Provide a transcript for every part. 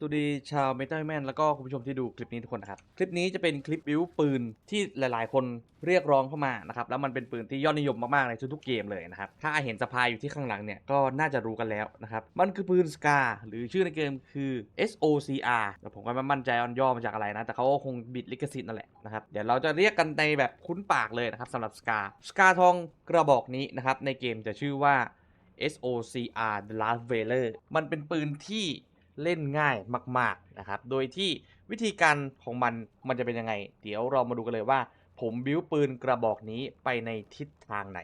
สวัสดีชาวเมตาแมนแล้วก็คุณผู้ชมที่ดูคลิปนี้ทุกคนนะครับ คลิปนี้จะเป็นคลิปบิวปืนที่หลายๆ คนเรียกร้องเข้ามานะครับ แล้วมันเป็นปืนที่ยอดนิยมมากๆในทุกๆเกมเลยนะครับ ถ้าเห็นสะพายอยู่ที่ข้างหลังเนี่ยก็น่าจะรู้กันแล้วนะครับ มันคือปืนสกาหรือชื่อในเกมคือ SOCR แต่ผมก็ไม่มั่นใจอันย่อมาจากอะไรนะ แต่เขาก็คงบิดลิขสิทธิ์นั่นแหละนะครับ เดี๋ยวเราจะเรียกกันในแบบคุ้นปากเลยนะครับสำหรับสกาสกาทองกระบอกนี้นะครับในเกมจะชื่อว่า SOCR The Last Vailer มันเป็นปืนที่ เล่นง่ายมากๆนะครับ โดยที่วิธีการของมันมันจะเป็นยังไง เดี๋ยวเรามาดูกันเลยว่า ผมบิ้วปืนกระบอกนี้ไปในทิศทางไหน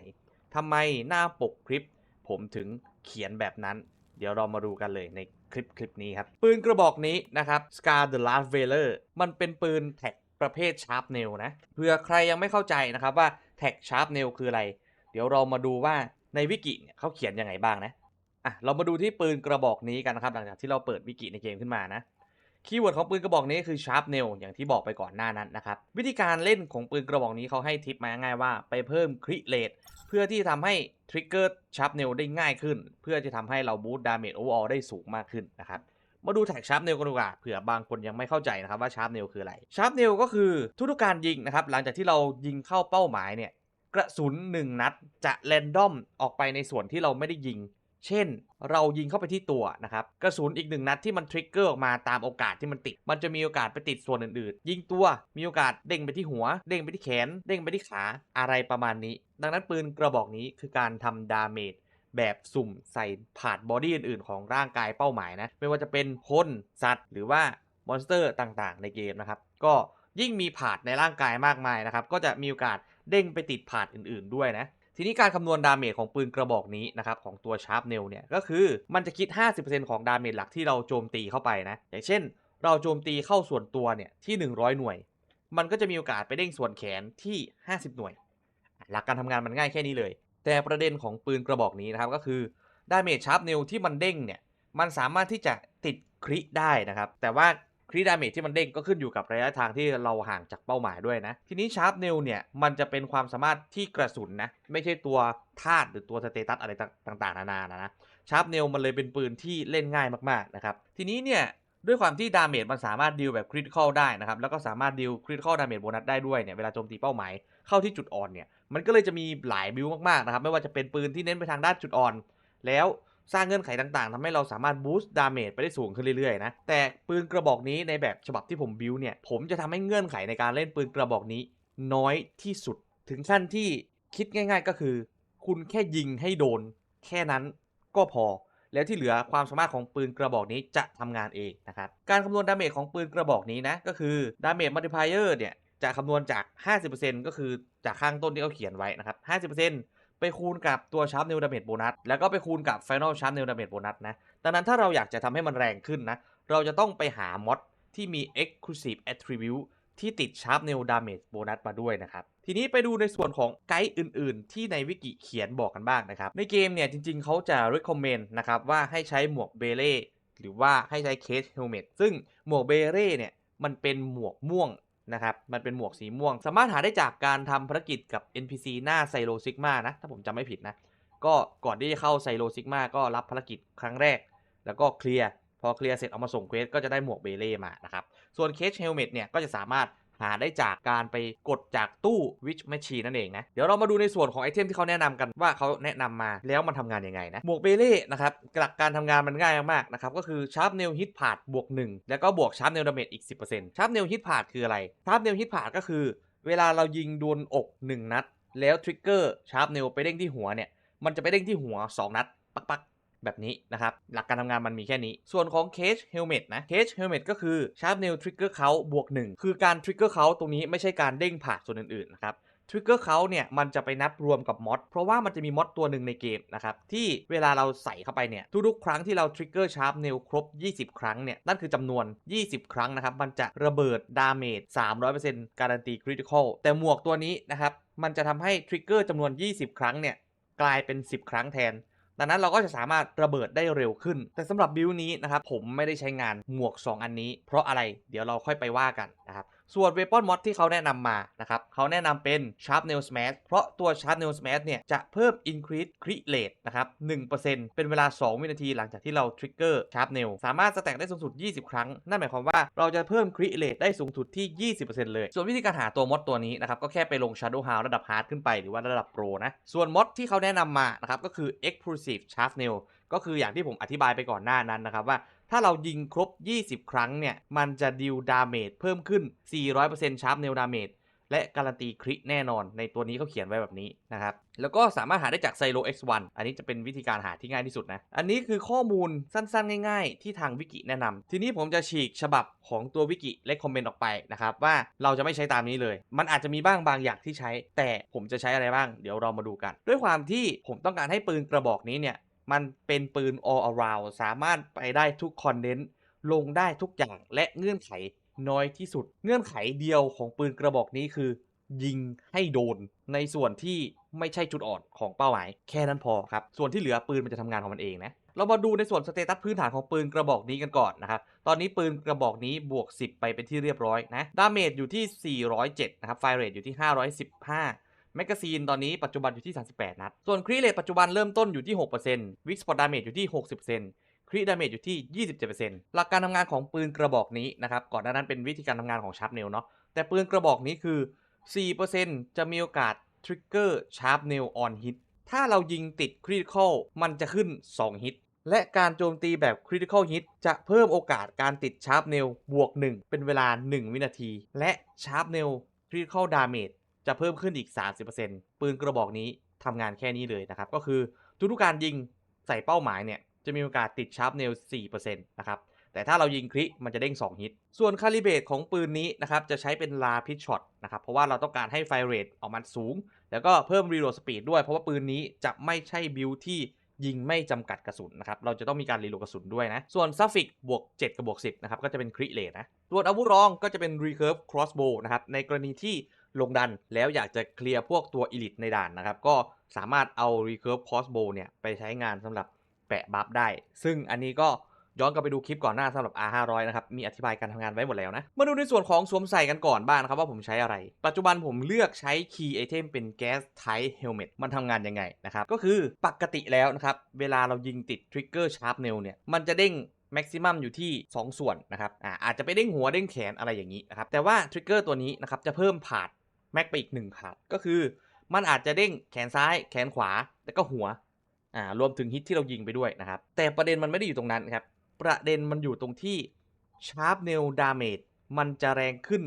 ทำไมหน้าปกคลิป ผมถึงเขียนแบบนั้น เดี๋ยวเรามาดูกันเลยในคลิปคลิปนี้ครับ ปืนกระบอกนี้นะครับ Scar the Last Vailer มันเป็นปืนแท็กประเภท Sharp Nail นะเผื่อใครยังไม่เข้าใจนะครับว่าแท็ก Sharp Nail คืออะไร เดี๋ยวเรามาดูว่าในวิกิเขาเขียนยังไงบ้างนะ อะเรามาดูที่ปืนกระบอกนี้กันนะครับ หลังจากที่เราเปิดวิกิในเกมขึ้นมานะคีย์เวิร์ดของปืนกระบอกนี้คือ sharp nail อย่างที่บอกไปก่อนหน้านั้นนะครับ วิธีการเล่นของปืนกระบอกนี้เขาให้ทิปมาง่ายว่าไปเพิ่มคริเลตเพื่อที่ทำให้ทริกเกอร์ sharp nail ได้ง่ายขึ้น เพื่อจะทำให้เราบูสต์ดาเมจโอเวอร์ได้สูงมากขึ้นนะครับมาดูแท็กชาร์ปเนลกันดีกว่าเผื่อบางคนยังไม่เข้าใจนะครับว่าชาร์ปเนลคืออะไรชาร์ปเนลก็คือทุกๆการยิงนะครับหลังจากที่เรายิงเข้าเป้าหมายเนี่ยกระสุน 1 นัดจะแรนดอมออกไปในส่วนที่เราไม่ได้ยิง เช่น เรายิงเข้าไปที่ตัวนะครับกระสุนอีกหนึ่งนัดที่มันทริกเกอร์ออกมาตามโอกาสที่มันติด มันจะมีโอกาสไปติดส่วนอื่นๆ ยิงตัวมีโอกาสเด้งไปที่หัว เด้งไปที่แขน เด้งไปที่ขาอะไรประมาณนี้ ดังนั้นปืนกระบอกนี้คือการทำดาเมจแบบสุ่มใส่ผาดบอดี้อื่นๆ ของร่างกายเป้าหมายนะไม่ว่าจะเป็นคนสัตว์ หรือว่ามอนสเตอร์ต่างๆ ในเกมนะครับ ก็ยิ่งมีผาดในร่างกายมากมายนะครับ ก็จะมีโอกาสเด้งไปติดผาดอื่นๆด้วยนะ ทีนี้การคำนวณดาเมจของปืนกระบอกนี้นะครับของตัวชาร์ปเนลเนี่ยก็คือมันจะคิด 50%ของดาเมจหลักที่เราโจมตีเข้าไปนะอย่างเช่น เราโจมตีเข้าส่วนตัวเนี่ยที่ 100 หน่วย มันก็จะมีโอกาสไปเด้งส่วนแขนที่ 50 หน่วย หลักการทำงานมันง่ายแค่นี้เลย แต่ประเด็นของปืนกระบอกนี้นะครับก็คือดาเมจชาร์ปเนลที่มันเด้งเนี่ยมันสามารถที่จะติดคริได้นะครับแต่ว่า ริดาเมจที่มันเด้งก็ขึ้นอยู่กับระยะทางที่เราห่างจากเป้าหมายด้วยนะ ทีนี้ชาร์ปเนลเนี่ย มันจะเป็นความสามารถที่กระสุนนะ ไม่ใช่ตัวธาตุหรือตัวสเตตัสอะไรต่างๆ นานานะนะชาร์ปเนลมันเลยเป็นปืนที่เล่นง่ายมากๆนะครับทีนี้เนี่ยด้วยความที่ดาเมจมันสามารถดีลแบบคริติคอลได้นะครับ แล้วก็สามารถดีลคริติคอลดาเมจโบนัสได้ด้วยเนี่ย เวลาโจมตีเป้าหมายเข้าที่จุดอ่อนเนี่ย มันก็เลยจะมีหลายบิลมากๆนะครับ ไม่ว่าจะเป็นปืนที่เน้นไปทางด้านจุดอ่อน แล้ว สร้างเงื่อนไขต่างๆทำให้เราสามารถบูสต์ดาเมจไปได้สูงขึ้นเรื่อยๆนะ แต่ปืนกระบอกนี้ในแบบฉบับที่ผมบิวเนี่ย ผมจะทำให้เงื่อนไขในการเล่นปืนกระบอกนี้ น้อยที่สุด ถึงขั้นที่คิดง่าย ๆ ก็คือ คุณแค่ยิงให้โดน แค่นั้นก็พอ แล้วที่เหลือความสามารถของปืนกระบอกนี้จะทำงานเองนะครับ การคำนวณดาเมจของปืนกระบอกนี้นะ ก็คือดาเมจมัลติพายเออร์เนี่ยจะคำนวณจาก 50%ก็คือจากข้างต้นที่เขาเขียนไว้นะครับ 50% ไปคูณกับตัวชาร์ปเนลดาเมจโบนัสแล้วก็ไปคูณกับ Final Sharp Nail Damage Bonus นะดังนั้นถ้าเราอยากจะทำให้มันแรงขึ้นนะ เราจะต้องไปหามอดที่มี Exclusive Attribute ที่ติด Sharp Nail Damage Bonus มาด้วยนะครับ ทีนี้ไปดูในส่วนของไกด์อื่น ๆ ที่ในวิกิเขียนบอกกันบ้างนะครับ ในเกมเนี่ยจริง ๆ เขาจะ recommend นะครับว่าให้ใช้หมวกเบเล่หรือว่าให้ใช้เคสเฮลเมตซึ่งหมวกเบเล่เนี่ยมันเป็นหมวกม่วง นะครับมันเป็นหมวกสีม่วง สามารถหาได้จากการทำภารกิจกับ NPC หน้าไซโลซิกมานะ ถ้าผมจำไม่ผิดนะ ก็ก่อนที่จะเข้าไซโลซิกมาก็รับภารกิจครั้งแรก แล้วก็เคลียร์ พอเคลียร์เสร็จเอามาส่งเควสก็จะได้หมวกเบเล่มานะครับ ส่วนเคสเฮลเมตเนี่ยก็จะสามารถ หาได้จากการไปกดจากตู้วิชแมชชีนั่นเองนะ เดี๋ยวเรามาดูในส่วนของไอเทมที่เขาแนะนำกันว่าเขาแนะนำมาแล้วมันทำงานยังไงนะ หมวกเบเล่นะครับหลักการทำงานมันง่ายมากนะครับก็คือชาร์ปเนลฮิตพาดบวก 1 แล้วก็บวกชาร์ปเนลดาเมจอีก 10%ชาร์ปเนลฮิตพาดคืออะไรชาร์ปเนลฮิตพาดก็คือ เวลาเรายิงโดนอก 1 นัด แล้วทริกเกอร์ชาร์ปเนลไปเด้งที่หัวเนี่ยมันจะไปเด้งที่หัว 2 นัด ปักปักๆ แบบนี้นะครับ หลักการทำงานมันมีแค่นี้ ส่วนของ Cage Helmet นะ Cage Helmet ก็คือ Sharp Nail Trigger Count บวก 1 คือการ Trigger Count ตรงนี้ไม่ใช่การเด้งผ่าส่วนอื่นๆนะครับ Trigger Count เนี่ยมันจะไปนับรวมกับมอดเพราะว่ามันจะมีมอดตัวหนึ่งในเกมนะครับที่เวลาเราใส่เข้าไปเนี่ยทุกๆครั้งที่เรา Trigger Sharp Nail ครบ 20 ครั้งเนี่ยนั่นคือจำนวน 20 ครั้งนะครับมันจะระเบิดดาเมจ 300%การันตี Critical แต่หมวกตัวนี้นะครับมันจะทำให้ Trigger จำนวน 20 ครั้งเนี่ยกลายเป็น 10 ครั้งแทน ดังนั้นเราก็จะสามารถระเบิดได้เร็วขึ้น แต่สำหรับบิลนี้นะครับผมไม่ได้ใช้งานหมวก 2 อันนี้ เพราะอะไรเดี๋ยวเราค่อยไปว่ากันนะครับ ส่วนเวปอนมอดที่เขาแนะนำมานะครับเขาแนะนำเป็น Sharp Nail Smash เพราะตัว Sharp Nail Smash เนี่ยจะเพิ่ม increase crit rate นะครับ 1%เป็นเวลา 2 วินาทีหลังจากที่เรา trigger Sharp Nail สามารถสแต็กได้สูงสุด 20 ครั้ง นั่นหมายความว่าเราจะเพิ่ม crit rate ได้สูงสุดที่ 20%เลย ส่วนวิธีการหาตัวมอดตัวนี้นะครับก็แค่ไปลง Shadow Hound ระดับ Hard ขึ้นไปหรือว่าระดับ Pro นะส่วนมอดที่เขาแนะนำมานะครับก็คือ Explosive Sharp Nail ก็คืออย่างที่ผมอธิบายไปก่อนหน้านั้นนะครับว่า ถ้าเรายิงครบ 20 ครั้งเนี่ย มันจะดิวดาเมจเพิ่มขึ้น 400%ชาร์ปเนลดาเมจและการันตีคริแน่นอนในตัวนี้เขาเขียนไว้แบบนี้นะครับ แล้วก็สามารถหาได้จากไซโล X1 อันนี้จะเป็นวิธีการหาที่ง่ายที่สุดนะ อันนี้คือข้อมูลสั้นๆ ง่ายๆ ที่ทางวิกิแนะนำทีนี้ผมจะฉีกฉบับของตัววิกิและคอมเมนต์ออกไปนะครับ ว่าเราจะไม่ใช้ตามนี้เลย มันอาจจะมีบ้างบางอย่างที่ใช้ แต่ผมจะใช้อะไรบ้าง เดี๋ยวเรามาดูกัน ด้วยความที่ผมต้องการให้ปืนกระบอกนี้เนี่ย มันเป็นปืน all around สามารถไปได้ทุกคอนเทนต์ลงได้ทุกอย่างและเงื่อนไขน้อยที่สุด เงื่อนไขเดียวของปืนกระบอกนี้คือ ยิงให้โดน ในส่วนที่ไม่ใช่จุดอ่อนของเป้าหมาย แค่นั้นพอครับ ส่วนที่เหลือปืนมันจะทำงานของมันเองนะเรามาดูในส่วนสเตตัสพื้นฐานของปืนกระบอกนี้กันก่อนนะครับ ตอนนี้ปืนกระบอกนี้บวก 10 ไปเป็นที่เรียบร้อยนะ ดาเมจอยู่ที่ 407 นะครับ ไฟเรทอยู่ที่ 515 แมกกาซีนตอนนี้ปัจจุบันอยู่ที่ 38 นัด ส่วนครีเรทปัจจุบันเริ่มต้นอยู่ที่ 6%วิกสปอตดาเมจอยู่ที่ 60%ครีดาเมจอยู่ที่ 27%หลักการทำงานของปืนกระบอกนี้นะครับ ก่อนหน้านั้นเป็นวิธีการทำงานของชาร์ปเนลเนาะ แต่ปืนกระบอกนี้คือ 4%จะมีโอกาสทริกเกอร์ชาร์ปเนลออนฮิต ถ้าเรายิงติดคริติคอลมันจะขึ้น 2 ฮิต และการโจมตีแบบคริติคอลฮิตจะเพิ่มโอกาสการติดชาร์ปเนลบวก 1 เป็นเวลา 1 วินาที และชาร์ปเนลคริติคอลดาเมจ จะเพิ่มขึ้นอีก 30%ปืนกระบอกนี้ทำงานแค่นี้เลยนะครับ ก็คือทุกๆการยิงใส่เป้าหมายเนี่ย จะมีโอกาสติดชาร์ปเนล 4%นะครับ แต่ถ้าเรายิงคริมันจะเด้ง 2 ฮิต ส่วนคาลิเบตของปืนนี้นะครับ จะใช้เป็นลาพิชช็อตนะครับ เพราะว่าเราต้องการให้ไฟเรทออกมาสูง แล้วก็เพิ่มรีโหลดสปีดด้วย เพราะว่าปืนนี้จะไม่ใช่บิลที่ยิงไม่จำกัดกระสุนนะครับ เราจะต้องมีการรีโหลดกระสุนด้วยนะ ส่วนซัฟฟิกบวก 7 กับบวก 10 นะครับ ก็จะเป็นคริเลทนะส่วนอาวุธรองก็จะเป็น Recurve Crossbow นะครับ ในกรณีที่ ลงดันแล้วอยากจะเคลียร์พวกตัวอิลิทในด่านนะครับ ก็สามารถเอา Recurve Crossbow เนี่ยไปใช้งานสำหรับแปะบัฟได้ ซึ่งอันนี้ก็ย้อนกลับไปดูคลิปก่อนหน้าสำหรับ R500 นะครับ มีอธิบายการทำงานไว้หมดแล้วนะ มาดูในส่วนของสวมใส่กันก่อนบ้างนะครับว่าผมใช้อะไร ปัจจุบันผมเลือกใช้ Key Item เป็น Gas Type Helmet มันทำงานยังไงนะครับ ก็คือปกติแล้วนะครับ เวลาเรายิงติด Trigger Sharp Nail เนี่ย มันจะเด้งแม็กซิมัมอยู่ที่ 2 ส่วนนะครับอาอาจจะไปเด้งหัวเด้งแขนอะไรอย่างนี้นะครับ แต่ว่าทริกเกอร์ตัวนี้นะครับจะเพิ่มผาด แม็กไปอีกหนึ่งขาดก็คือ มันอาจจะเด้งแขนซ้ายแขนขวาแล้วก็หัวอ่ารวมถึงฮิตที่เรายิงไปด้วยนะครับ แต่ประเด็นมันไม่ได้อยู่ตรงนั้นครับ ประเด็นมันอยู่ตรงที่ Sharp Nail Damage มันจะแรงขึ้น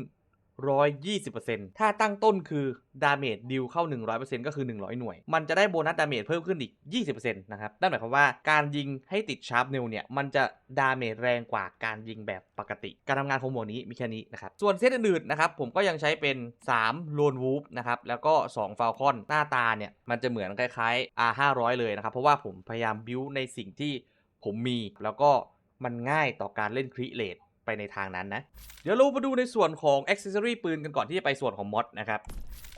120%ถ้าตั้งต้นคือ Damage ดิวเข้า 100%ก็คือ 100 หน่วย มันจะได้โบนัส Damage เพิ่มขึ้นอีก 20%นะครับ นั่นหมายความว่าการยิงให้ติด Sharp Nail เนี่ย มันจะ Damage แรงกว่าการยิงแบบปกติ การทำงานของหมวดนี้มีแค่นี้นะครับ ส่วนเซตอื่นๆนะครับ ผมก็ยังใช้เป็น3 Lone Wolf นะครับ แล้วก็2 Falcon หน้าตาเนี่ย มันจะเหมือนคล้ายๆ R500 เลยนะครับ เพราะว่าผมพยายามบิวในสิ่งที่ผมมี แล้วก็มันง่ายต่อการเล่นคริเลต ไปในทางนั้นนะ เดี๋ยวเรามาดูในส่วนของ Accessory ปืนกันก่อนที่จะไปส่วนของมอดนะครับ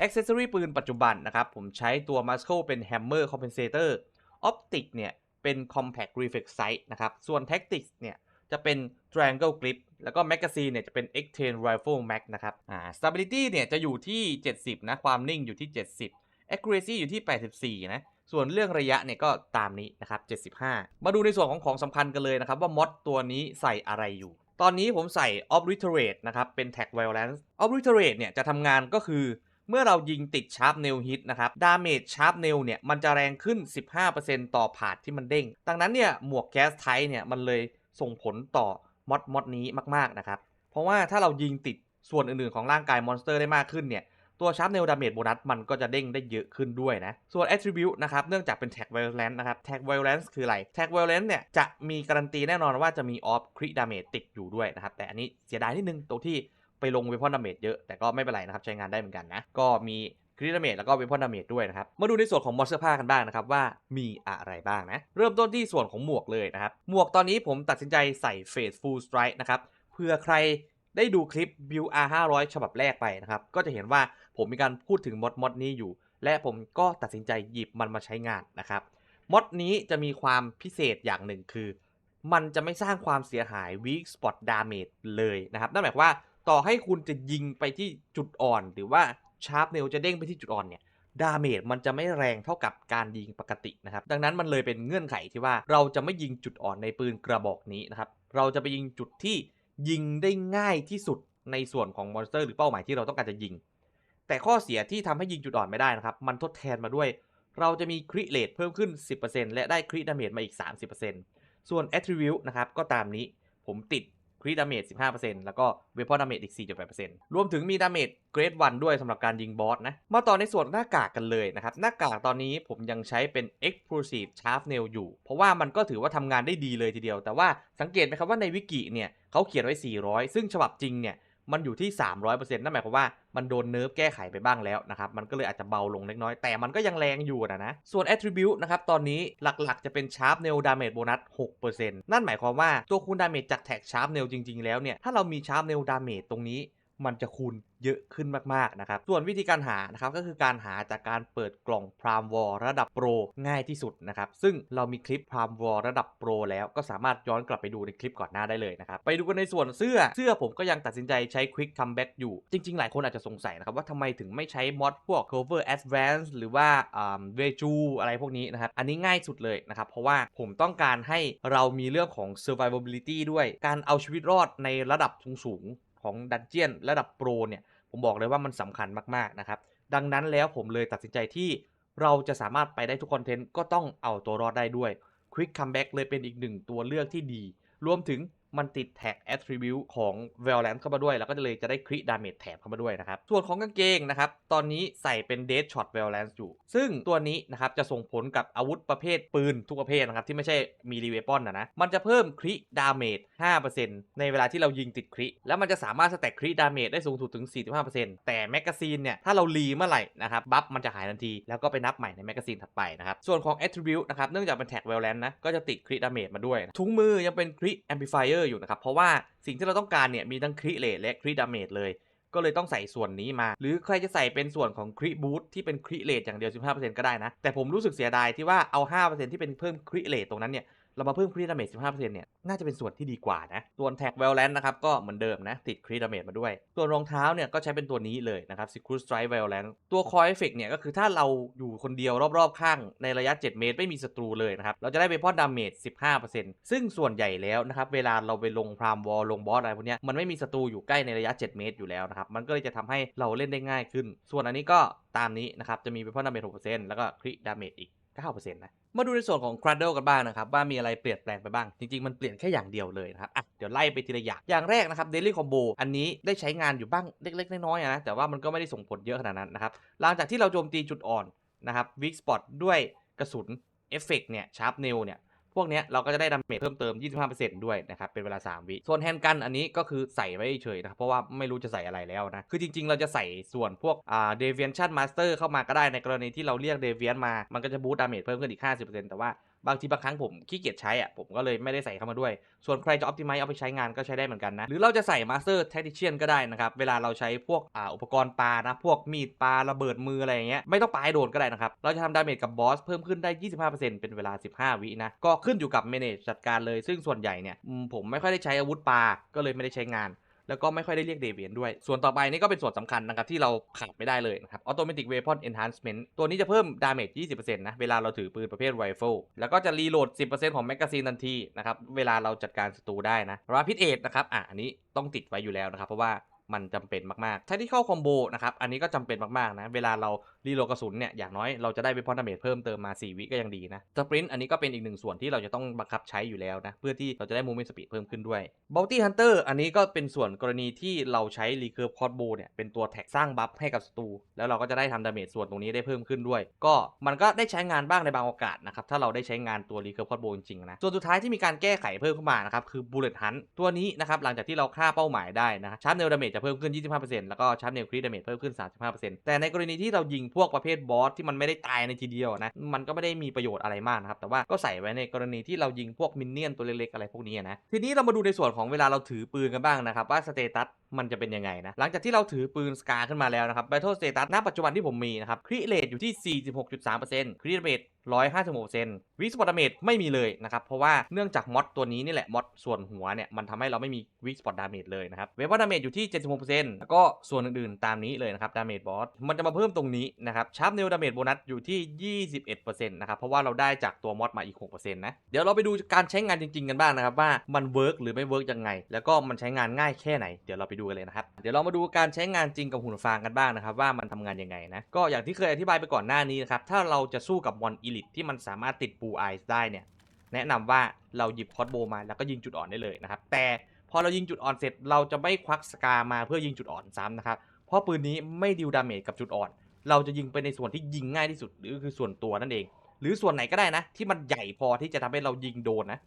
Accessory ปืนปัจจุบันนะครับ ผมใช้ตัว m u s c l e เป็น Hammer Compensator Optic เนี่ยเป็น Compact Reflex Sight นะครับ ส่วน Tactics เนี่ยจะเป็น Triangle Grip แล้วก็ Magazine เนี่ยจะเป็น X10 Rifle Mag นะครับ อ่า Stability เนี่ยจะอยู่ที่ 70 นะ ความนิ่งอยู่ที่ 70 Accuracy อยู่ที่ 84 นะ ส่วนเรื่องระยะเนี่ยก็ตามนี้นะครับ 75 มาดูในส่วนของของสำคัญกันเลยนะครับ ว่ามอดตัวนี้ใส่อะไรอยู่ ตอนนี้ผมใส่ Obliterate นะครับ เป็น Tag Violence Obliterate เนี่ยจะทำงานก็คือเมื่อเรายิงติด Sharp Nail Hit นะครับ Damage Sharp Nail เนี่ย มันจะแรงขึ้น 15%ต่อผาดที่มันเด้ง ดังนั้นเนี่ย หมวกแก๊สไทเนี่ย มันเลยส่งผลต่อมอดมอดนี้มาก ๆ นะครับ เพราะว่าถ้าเรายิงติดส่วนอื่น ๆ ของร่างกายมอนสเตอร์ได้มากขึ้นเนี่ย ตัว Sharp Nail Damage โบนัสมันก็จะเด้งได้เยอะขึ้นด้วยนะ ส่วน Attribute นะครับ เนื่องจากเป็น Tag Violence นะครับ Tag Violence คืออะไร Tag Violence เนี่ยจะมีการันตีแน่นอนว่าจะมี Off Crit Damage ติดอยู่ด้วยนะครับ แต่อันนี้เสียดายนิดนึงตรงที่ไปลง Weapon Damage เยอะ แต่ก็ไม่เป็นไรนะครับ ใช้งานได้เหมือนกันนะ ก็มี Crit Damage แล้วก็ Weapon Damage ด้วยนะครับ มาดูในส่วนของมอสเสื้อผ้ากันบ้างนะครับ ว่ามีอะไรบ้างนะ เริ่มต้นที่ส่วนของหมวกเลยนะครับ หมวกตอนนี้ผมตัดสินใจใส่ Face Full Strike นะครับเผื่อใครได้ดูคลิป Build R500 ฉบับแรกไปนะครับ ก็จะเห็นว่า ผมมีการพูดถึงมอดมอดนี้อยู่ และผมก็ตัดสินใจหยิบมันมาใช้งานนะครับมอดนี้จะมีความพิเศษอย่างหนึ่งคือ มันจะไม่สร้างความเสียหาย weak spot damage เลยนะครับนั่นหมายความว่าต่อให้คุณจะยิงไปที่จุดอ่อน หรือว่าชาร์ปเนลจะเด้งไปที่จุดอ่อนเนี่ยดาเมจมันจะไม่แรงเท่ากับการยิงปกตินะครับ ดังนั้นมันเลยเป็นเงื่อนไขที่ว่าเราจะไม่ยิงจุดอ่อนในปืนกระบอกนี้นะครับ เราจะไปยิงจุดที่ยิงได้ง่ายที่สุดในส่วนของมอนสเตอร์หรือเป้าหมายที่เราต้องการจะยิง แต่ข้อเสียที่ทำให้ยิงจุดอ่อนไม่ได้นะครับ มันทดแทนมาด้วย เราจะมีคริเรทเพิ่มขึ้น 10%และได้คริดาเมจมาอีก 30%ส่วน Attribute นะครับก็ตามนี้ผมติดคริดาเมจ15%แล้วก็เวพอนดาเมจอีก 4.8%รวมถึงมีดาเมจเกรดวันด้วยสำหรับการยิงบอสนะ มาต่อในส่วนหน้ากากกันเลยนะครับ หน้ากากตอนนี้ผมยังใช้เป็น Explosive Sharp Nail อยู่ เพราะว่ามันก็ถือว่าทำงานได้ดีเลยทีเดียว แต่ว่าสังเกตไหมครับว่าในวิกิเนี่ยเขาเขียนไว้ 400 ซึ่งฉบับจริงเนี่ย มันอยู่ที่ 300%นั่นหมายความว่ามันโดนเนิร์ฟแก้ไขไปบ้างแล้วนะครับ มันก็เลยอาจจะเบาลงเล็กน้อย แต่มันก็ยังแรงอยู่นะนะ ส่วน Attribute นะครับ ตอนนี้หลักๆ จะเป็น Sharp Nail Damage Bonus 6%นั่นหมายความว่าตัวคูณ Damage จากแท็ก Sharp Nail จริง ๆ แล้วเนี่ย ถ้าเรามี Sharp Nail Damage ตรงนี้ มันจะคูณเยอะขึ้นมากๆนะครับ ส่วนวิธีการหานะครับก็คือการหาจากการเปิดกล่องพรามวอลระดับโปรง่ายที่สุดนะครับ ซึ่งเรามีคลิปพรามวอลระดับโปรแล้วก็สามารถย้อนกลับไปดูในคลิปก่อนหน้าได้เลยนะครับ ไปดูกันในส่วนเสื้อเสื้อผมก็ยังตัดสินใจใช้ Quick Comeback อยู่ จริง ๆ หลายคนอาจจะสงสัยนะครับว่าทำไมถึงไม่ใช้มอดพวก Cover Advance หรือว่าเวจูอะไรพวกนี้นะครับ อันนี้ง่ายสุดเลยนะครับ เพราะว่าผมต้องการให้เรามีเรื่องของ survivability ด้วยการเอาชีวิตรอดในระดับสูงๆ ของดันเจียนระดับโปรเนี่ยผมบอกเลยว่ามันสำคัญมากๆนะครับ ดังนั้นแล้วผมเลยตัดสินใจที่เราจะสามารถไปได้ทุกคอนเทนต์ก็ต้องเอาตัวรอดได้ด้วย Quick Comeback เลยเป็นอีกหนึ่งตัวเลือกที่ดี รวมถึง มันติดแท็ก Attribute ของ Valorant เข้ามาด้วย แล้วก็เลยจะได้คริดาเมจแถบเข้ามาด้วยนะครับ ส่วนของกางเกงนะครับ ตอนนี้ใส่เป็น Dead Shot Valorant อยู่ ซึ่งตัวนี้นะครับจะส่งผลกับอาวุธประเภทปืนทุกประเภทนะครับ ที่ไม่ใช่มีรีเวปอนนะนะ มันจะเพิ่มคริดาเมจ 5%ในเวลาที่เรายิงติดคริ แล้วมันจะสามารถสแต็กคริดาเมจได้สูงสุดถึง 45%แต่แมกกาซีนเนี่ย ถ้าเรารีเมื่อไหร่นะครับบัฟมันจะหายทันที แล้วก็ไปนับใหม่ในแมกกาซีนถัดไปนะครับ ส่วนของ Attribute นะครับ เนื่องจากเป็นแท็ก Valorant นะ ก็จะติดคริดาเมจมาด้วย ถุงมือยังเป็นคริ Amplifier อยู่นะครับ เพราะว่าสิ่งที่เราต้องการเนี่ยมีทั้งคริเลทและคริดาเมจเลย ก็เลยต้องใส่ส่วนนี้มา หรือใครจะใส่เป็นส่วนของคริบูทที่เป็นคริเลทอย่างเดียว 15%ก็ได้นะ แต่ผมรู้สึกเสียดายที่ว่าเอา 5%ที่เป็นเพิ่มคริเลทตรงนั้นเนี่ย เรามาเพิ่มคริดาเมจ15%เนี่ยน่าจะเป็นส่วนที่ดีกว่านะส่วนแท็กเวลแลนนะครับก็เหมือนเดิมนะติดคริดาเมจมาด้วย ส่วนรองเท้าเนี่ยก็ใช้เป็นตัวนี้เลยนะครับ Secret Strike Violent ตัวคอยเอฟเฟกเนี่ยก็คือถ้าเราอยู่คนเดียวรอบๆ ข้างในระยะ 7 เมตร ไม่มีศัตรูเลยนะครับเราจะได้เวพอนดาเมจ15%ซึ่งส่วนใหญ่แล้วนะครับเวลาเราไปลงพรามวอลลงบอสอะไรพวกเนี้ยมันไม่มีศัตรูอยู่ใกล้ในระยะ 7 เมตรอยู่แล้วนะครับมันก็เลยจะทำให้เราเล่นได้ง่ายขึ้น ส่วนอันนี้ก็ตามนี้นะครับจะมีเวพอนดาเมจ6%แล้วก็คริดาเมจอีก 9%นะมาดูในส่วนของ Cradle กันบ้างนะครับว่ามีอะไรเปลี่ยนแปลงไปบ้าง จริง ๆ มันเปลี่ยนแค่อย่างเดียวเลยนะครับอะเดี๋ยวไล่ไปทีละอย่างอย่างแรกนะครับ Daily Combo อันนี้ได้ใช้งานอยู่บ้างเล็ก ๆ น้อยๆนะแต่ว่ามันก็ไม่ได้ส่งผลเยอะขนาดนั้นนะครับหลังจากที่เราโจมตีจุดอ่อนนะครับ Weak Spot ด้วยกระสุนเอฟเฟกเนี่ยชาร์ปเนลเนี่ย พวกเนี้ยเราก็จะได้ดาเมจเพิ่มเติม 25%ด้วยนะครับ เป็นเวลา 3 วิ ส่วนแฮนด์กันอันนี้ก็คือใส่ไว้เฉยนะครับ เพราะว่าไม่รู้จะใส่อะไรแล้วนะ คือจริง ๆ เราจะใส่ส่วนพวกอ่า Deviation Master เข้ามาก็ได้ในกรณีที่เราเรียกเดเวียนมา มันก็จะบูตดาเมจเพิ่มขึ้นอีก 50%แต่ว่า บางทีบางครั้งผมขี้เกียจใช้อะผมก็เลยไม่ได้ใส่เข้ามาด้วย ส่วนใครจะ Optimize เอาไปใช้งานก็ใช้ได้เหมือนกันนะ หรือเราจะใส่ Master Tactician ก็ได้นะครับ เวลาเราใช้พวกอ่าอุปกรณ์ปานะ พวกมีดปาระเบิดมืออะไรอย่างเงี้ยไม่ต้องปาให้โดนก็ได้นะครับ เราจะทำดาเมจกับบอสเพิ่มขึ้นได้ 25%เป็นเวลา 15 วินะ ก็ขึ้นอยู่กับ Manage จัดการเลย ซึ่งส่วนใหญ่เนี่ยผมไม่ค่อยได้ใช้อาวุธปาก็เลยไม่ได้ใช้งาน แล้วก็ไม่ค่อยได้เรียกเดเวียนด้วย ส่วนต่อไปนี่ก็เป็นส่วนสำคัญนะครับที่เราขาดไม่ได้เลยนะครับ Automatic Weapon Enhancement ตัวนี้จะเพิ่มดาเมจ20%นะ เวลาเราถือปืนประเภทไรเฟิลแล้วก็จะรีโหลด 10%ของแมกกาซีนทันทีนะครับ เวลาเราจัดการศัตรูได้นะราพิดเอทนะครับ อะ อันนี้ต้องติดไว้อยู่แล้วนะครับ เพราะว่ามันจำเป็นมากๆถ้าที่เข้าคอมโบนะครับ อันนี้ก็จำเป็นมากๆนะ เวลาเรารีโลกระสุนเนี่ยอย่างน้อยเราจะได้เวพอนดาเมจเพิ่มเติมมา 4 วิก็ยังดีนะสปรินต์อันนี้ก็เป็นอีกหนึ่งส่วนที่เราจะต้องบังคับใช้อยู่แล้วนะ เพื่อที่เราจะได้มูเมนต์สปีดเพิ่มขึ้นด้วย Bounty Hunter อันนี้ก็เป็นส่วนกรณีที่เราใช้ Recurve Combo เนี่ยเป็นตัวแท็กสร้างบัฟให้กับศัตรูแล้วเราก็จะได้ทำดาเมจส่วนตรงนี้ได้เพิ่มขึ้นด้วย ก็มันก็ได้ใช้งานบ้างในบางโอกาสนะครับถ้าเราได้ใช้งานตัว Recurve Combo จริงๆนะส่วนสุดท้ายที่มีการแก้ไขเพิ่มเข้ามานะครับคือ Bullet Hunt ตัวนี้นะครับหลังจากที่เราฆ่าเป้าหมายได้นะชาร์ปเนลดาเมจจะเพิ่มขึ้น 25%แล้วก็ชาร์ปเนลคริดาเมจเพิ่มขึ้น 35%แต่ในกรณีที่เรายิงพวกประเภทบอสที่มันไม่ได้ตายในทีเดียวนะ มันก็ไม่ได้มีประโยชน์อะไรมากนะครับ แต่ว่าก็ใส่ไว้ในกรณีที่เรายิงพวกมินเนี่ยนตัวเล็กๆอะไรพวกนี้นะ ทีนี้เรามาดูในส่วนของเวลาเราถือปืนกันบ้างนะครับ ว่าสเตตัสมันจะเป็นยังไงนะ หลังจากที่เราถือปืนสกาขึ้นมาแล้วนะครับ Battle Status ณปัจจุบันที่ผมมีนะครับคริเลตอยู่ที่ 46.3%คริเลตรท156%วิสปอร์ตดาเมจไม่มีเลยนะครับ เพราะว่าเนื่องจากมอดตัวนี้นี่แหละมอดส่วนหัวเนี่ย มันทำให้เราไม่มีวิสปอร์ตดาเมจเลยนะครับ เวฟดาเมจอยู่ที่ 76%แล้วก็ส่วนอื่นๆ ตามนี้เลยนะครับดาเมจบอสมันจะมาเพิ่มตรงนี้นะครับชาร์ปเนลดาเมจโบนัสอยู่ที่ 21%นะครับ เพราะว่าเราได้จากตัวมอดมาอีก 6%นะเดี๋ยวเราไปดูการใช้งานจริง ๆ กันบ้างนะครับว่ามันเวิร์กหรือไม่เวิร์กยังไง แล้วก็มันใช้งานง่ายแค่ไหนเดี๋ยวเราไปดูกันเลยนะครับเดี๋ยวเรามาดูการใช้งานจริงกับหุ่นฟางกันบ้างนะครับว่ามันทำงานยังไงนะก็อย่างที่เคยอธิบายไปก่อนหน้านี้นะครับถ้าเราจะสู้กับมอนอีลิทที่มันสามารถติดปูไอซ์ได้เนี่ยแนะนำว่าเราหยิบคอสโบมาแล้วก็ยิงจุดอ่อนได้เลยนะครับ แต่พอเรายิงจุดอ่อนเสร็จเราจะไม่ควักสกามาเพื่อยิงจุดอ่อนซ้ำนะครับ เพราะปืนนี้ไม่ดิวดาเมจกับจุดอ่อน เราจะยิงไปในส่วนที่ยิงง่ายที่สุดหรือคือส่วนตัวนั่นเอง หรือส่วนไหนก็ได้นะ ที่มันใหญ่พอที่จะทำให้เรายิงโดนนะ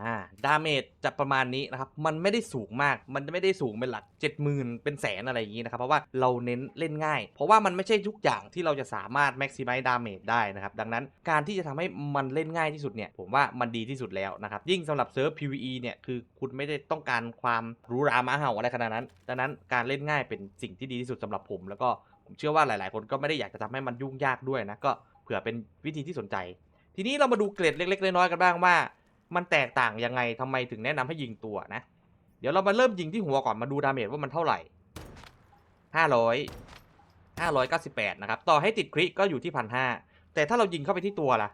อ่า ดาเมจจะประมาณนี้นะครับ มันไม่ได้สูงมาก มันไม่ได้สูงเป็นหลัก 70,000 เป็นแสนอะไรอย่างนี้นะครับ เพราะว่าเราเน้นเล่นง่าย เพราะว่ามันไม่ใช่ทุกอย่างที่เราจะสามารถ maximize damage ได้นะครับ ดังนั้นการที่จะทำให้มันเล่นง่ายที่สุดเนี่ย ผมว่ามันดีที่สุดแล้วนะครับ ยิ่งสำหรับเซิร์ฟ PVE เนี่ย คือคุณไม่ได้ต้องการความรูหราม้าเห่าอะไรขนาดนั้น ดังนั้นการเล่นง่ายเป็นสิ่งที่ดีที่สุดสำหรับผม แล้วก็ผมเชื่อว่าหลาย ๆ คนก็ไม่ได้อยากจะทำให้มันยุ่งยากด้วยนะ ก็เผื่อเป็นวิธีที่สนใจ ทีนี้เรามาดูเกรดเล็ก ๆ น้อยๆกันบ้างว่า มันแตกต่างยังไงทำไมถึงแนะนำให้ยิงตัวนะ เดี๋ยวเรามาเริ่มยิงที่หัวก่อนมาดูดาเมจว่ามันเท่าไหร่500 598นะครับ ต่อให้ติดคริก็อยู่ที่พันห้าแต่ถ้าเรายิงเข้าไปที่ตัวล่ะ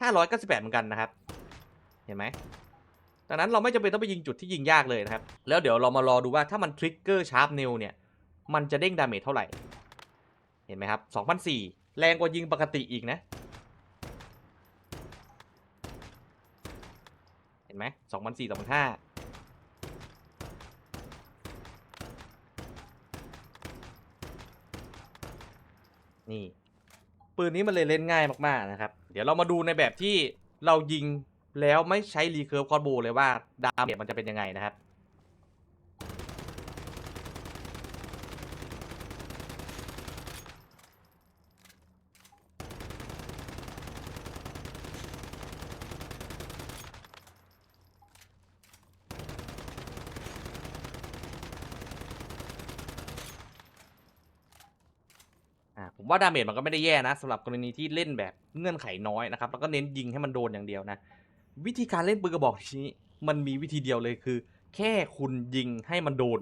598เก้าสิบแปดเหมือนกันนะครับ เห็นไหมดังนั้นเราไม่จำเป็นต้องไปยิงจุดที่ยิงยากเลยนะครับ แล้วเดี๋ยวเรามารอดูว่าถ้ามันทริกเกอร์ชาร์ปเนลเนี่ย มันจะเด้งดาเมจเท่าไหร่ เห็นไหมครับ2,004แรงกว่ายิงปกติอีกนะ ห็นไหมสองพันสี่สองพันห้านี่ปืนนี้มันเลยเล่นง่ายมากๆนะครับ เดี๋ยวเรามาดูในแบบที่เรายิงแล้วไม่ใช้รีเคิร์ฟคอร์โบเลยว่าดาเมจมันจะเป็นยังไงนะครับ ว่าดาเมจมันก็ไม่ได้แย่นะสำหรับกรณีที่เล่นแบบเงื่อนไขน้อยนะครับ แล้วก็เน้นยิงให้มันโดนอย่างเดียวนะ วิธีการเล่นปืนกระบอกนี้มันมีวิธีเดียวเลยคือ แค่คุณยิงให้มันโดน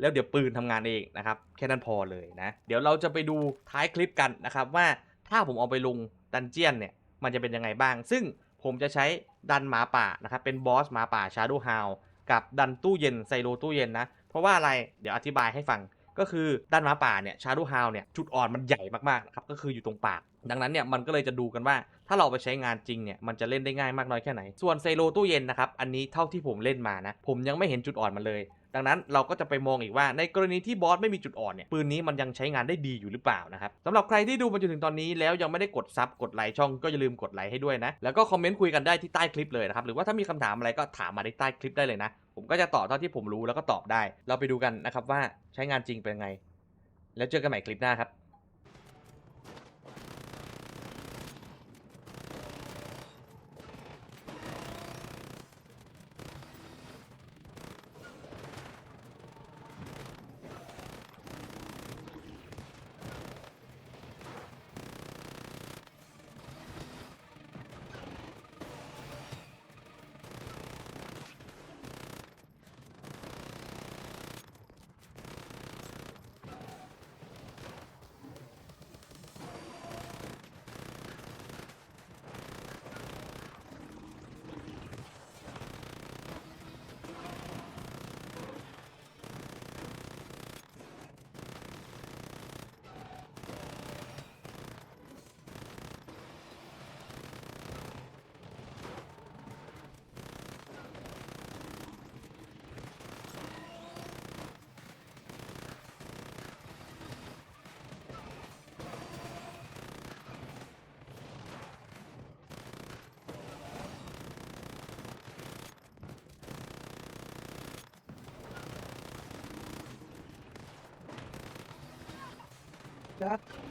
แล้วเดี๋ยวปืนทำงานเองนะครับ แค่นั้นพอเลยนะ เดี๋ยวเราจะไปดูท้ายคลิปกันนะครับ ว่าถ้าผมเอาไปลงดันเจียนเนี่ยมันจะเป็นยังไงบ้าง ซึ่งผมจะใช้ดันหมาป่านะครับเป็นบอสหมาป่าชาร์โดฮาวกับดันตู้เย็นไซโลตู้เย็นนะเพราะว่าอะไรเดี๋ยวอธิบายให้ฟัง ก็คือด้านหมาป่าเนี่ยชาร์ดูฮาวเนี่ยจุดอ่อนมันใหญ่มากๆนะครับก็คืออยู่ตรงปาก ดังนั้นเนี่ยมันก็เลยจะดูกันว่า ถ้าเราไปใช้งานจริงเนี่ยมันจะเล่นได้ง่ายมากน้อยแค่ไหน ส่วนเซโลตู้เย็นนะครับอันนี้เท่าที่ผมเล่นมานะผมยังไม่เห็นจุดอ่อนมันเลย ดังนั้นเราก็จะไปมองอีกว่าในกรณีที่บอสไม่มีจุดอ่อนเนี่ยปืนนี้มันยังใช้งานได้ดีอยู่หรือเปล่านะครับสำหรับใครที่ดูมาจนถึงตอนนี้แล้วยังไม่ได้กดซับกดไลค์ช่องก็อย่าลืมกดไลค์ให้ด้วยนะแล้วก็คอมเมนต์คุยกันได้ที่ใต้คลิปเลยนะครับหรือว่าถ้ามีคำถามอะไรก็ถามมาที่ใต้คลิปได้เลยนะ ผมก็จะตอบเท่าที่ผมรู้แล้วก็ตอบได้ เราไปดูกันนะครับว่าใช้งานจริงเป็นไง แล้วเจอกันใหม่คลิปหน้าครับ 对。